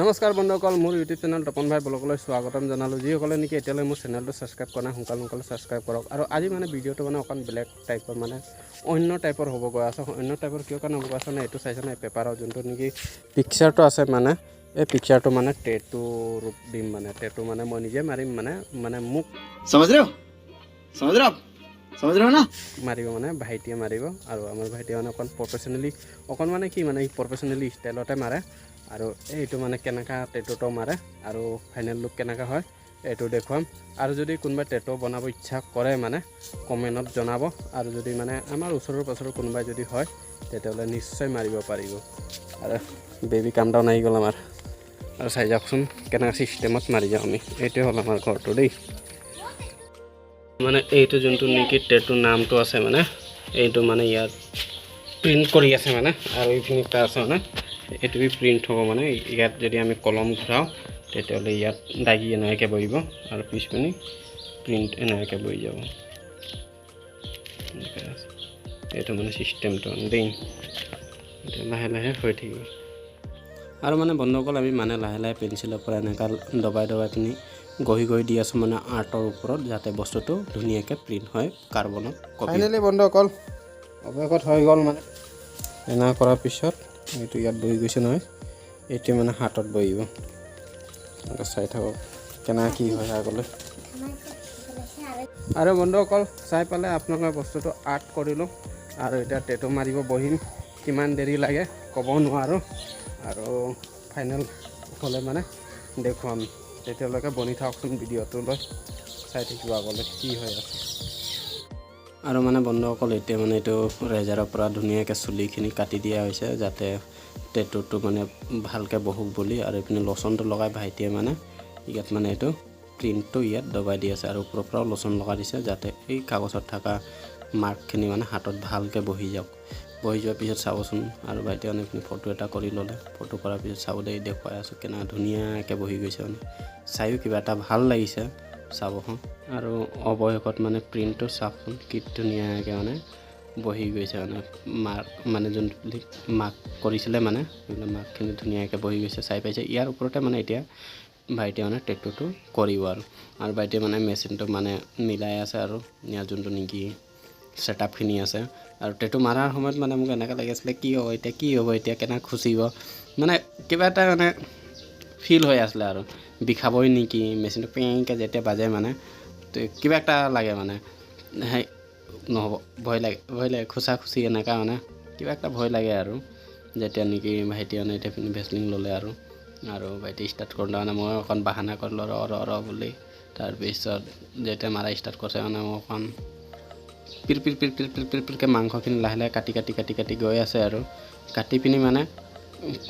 নমস্কাৰ বন্ধুসকল মোৰ ইউটিউব চেনেল তপন ভাই ব্লগলৈ স্বাগতম জনালোঁ। যিসকলে নেকি এতিয়ালৈ মোৰ চেনেলটো ছাবস্ক্ৰাইব কৰা নাই সোনকালে সোনকালে ছাবস্ক্ৰাইব কৰক। আৰু আজি মানে ভিডিঅ'টো মানে অকণ বেলেগ টাইপৰ মানে অন্য টাইপৰ হ'ব গৈ আছে আচ্ছা, অন্য টাইপৰ কিয় কাৰণে হ'ব গৈ আছে এইটো চাইছে নাই? পেপাৰৰ যোনটো নেকি পিকচাৰটো আছে মানে এই পিকচাৰটো মানে টেটু ৰূপ দিম মানে। টেটু মানে মই নিজে মাৰিম মানে মানে মোক মাৰিব মানে ভাইটিয়ে মাৰিব। আৰু আমাৰ ভাইটিয়ে মানে অকণ প্ৰফেশ্যনেলি অকণ মানে কি মানে প্ৰফেশ্যনেলি ষ্টাইলতে মাৰে। আৰু এইটো মানে কেনেকুৱা টেটুটো মাৰে আৰু ফাইনেল লুক কেনেকুৱা হয়, এইটো দেখুৱাম। আৰু যদি কোনোবাই টেটু বনাব ইচ্ছা কৰে মানে কমেণ্টত জনাব। আৰু যদি মানে আমাৰ ওচৰৰ পাছৰৰ কোনোবাই যদি হয়, তেতিয়াহ'লে নিশ্চয় মাৰিব পাৰিব। আৰু বেবী কাম ডাউন আহি গ'ল আমাৰ। আৰু চাই যাওকচোন কেনেকুৱা ছিষ্টেমত মাৰি যাওঁ আমি। এইটোৱে হ'ল আমাৰ ঘৰটো দেই। মানে এইটো যোনটো নেকি টেটু নামটো আছে মানে এইটো মানে ইয়াত প্ৰিণ্ট কৰি আছে মানে আৰু এইখিনিত আছে মানে। এইটো বি প্ৰিণ্ট হ'ব মানে ইয়াত যদি আমি কলম ঘূৰাওঁ তেতিয়াহ'লে ইয়াত দাগি এনেকৈ বহিব আৰু পিছপিনি প্ৰিণ্ট এনেকৈ বহি যাব। এইটো মানে ছিষ্টেমটো দেই। লাহে লাহে হৈ থাকিব। আৰু মানে বন্ধুসকল আমি মানে লাহে লাহে পেঞ্চিলৰ পৰা এনেকুৱা দবাই দবাই পিনি গহি গহি দি আছোঁ মানে আৰ্টৰ ওপৰত যাতে বস্তুটো ধুনীয়াকৈ প্ৰিণ্ট হয় কাৰ্বনত ফাইনেলি বন্ধুসকল অৱশেষত হৈ গ'ল মানে। এনে কৰাৰ পিছত এইটো ইয়াত বহি গৈছে নহয়। এইটো মানে হাতত বহিব চাই থাকক, কেনেকৈ কি হয় আগলৈ। আৰু বন্ধুসকল চাই পালে আপোনালোকে বস্তুটো আৰ্ট কৰিলোঁ আৰু এতিয়া টেটু মাৰিব বহিম। কিমান দেৰি লাগে ক'ব নোৱাৰোঁ। আৰু ফাইনেল হ'লে মানে দেখুৱাম। তেতিয়ালৈকে বনি থাকচোন ভিডিঅ'টো লৈ। চাই থাকিব আগলৈ কি হৈ আছে। আৰু মানে বন্ধুসকল এতিয়া মানে এইটো ৰেজাৰৰ পৰা ধুনীয়াকৈ চুলিখিনি কাটি দিয়া হৈছে যাতে টেটুটো মানে ভালকৈ বহক বুলি আৰু এইপিনে লোচনটো লগাই ভাইটিয়ে মানে ইয়াত মানে এইটো প্ৰিণ্টটো ইয়াত দবাই দি আছে আৰু ওপৰৰ পৰাও লোচন লগাই দিছে যাতে এই কাগজত থকা মাৰ্কখিনি মানে হাতত ভালকৈ বহি যাওক। বহি যোৱাৰ পিছত চাবচোন আৰু ভাইটিয়ে মানে এইখিনি ফটো এটা কৰি ল'লে। ফটো কৰাৰ পিছত চাব দেই দেখুৱাই আছোঁ কেনেকৈ ধুনীয়াকৈ বহি গৈছে মানে। চায়ো কিবা এটা ভাল লাগিছে। চাবচোন আৰু অৱশেষত মানে প্ৰিণ্টটো চাওকচোন কি ধুনীয়াকৈ মানে বহি গৈছে মানে মাৰ্ক মানে যোনটো মাৰ্ক কৰিছিলে মানে সেইবিলাক মাৰ্কখিনি ধুনীয়াকৈ বহি গৈছে চাই পাইছে। ইয়াৰ ওপৰতে মানে এতিয়া ভাইটিয়ে মানে টেটুটো কৰিব আৰু। আৰু ভাইটিয়ে মানে মেচিনটো মানে মিলাই আছে আৰু, ইয়াৰ যোনটো নেকি ছেটআপখিনি আছে। আৰু টেটু মাৰাৰ সময়ত মানে মোক এনেকৈ লাগিছিলে, কি হ'ব এতিয়া, কি হ'ব এতিয়া, কেনেকৈ খুচিব? মানে কিবা এটা মানে ফিল হৈ আছিলে আৰু। বিষাবই নেকি মেচিনটো পেংকৈ যেতিয়া বাজে মানে তো কিবা এটা লাগে মানে। সেই নহ'ব, ভয় লাগে ভয় লাগে, খুচা খুচি এনেকুৱা মানে কিবা এটা ভয় লাগে আৰু। যেতিয়া নেকি ভাইটি মানে এতিয়া ভেচলিন ল'লে আৰু। আৰু ভাইটি ষ্টাৰ্ট কৰোঁতে মানে মই অকণ বাহানা কৰিলোঁ, ৰ ৰ ৰ বুলি। তাৰপিছত যেতিয়া মাৰা ষ্টাৰ্ট কৰিছে মানে মই অকণ পিৰ পিৰ পিৰ পিৰ মাংসখিনি লাহে লাহে কাটি কাটি কাটি কাটি গৈ আছে আৰু। কাটি পিনি মানে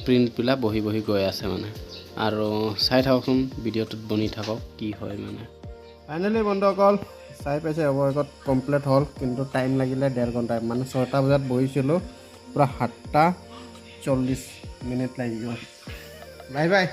প্ৰিণ্টবিলাক বহি বহি গৈ আছে মানে। আৰু চাই থাককচোন ভিডিঅ'টোত বনি থাকক, কি হয় মানে। ফাইনেলি বন্ধুসকল, চাই পাইছে অৱশেষত কমপ্লিট হ'ল, কিন্তু টাইম লাগিলে ডেৰ ঘণ্টা। মানে ছয়টা বজাত বহিছিলোঁ, পূৰা সাতটা চল্লিছ মিনিট লাগি গ'ল। Bye bye.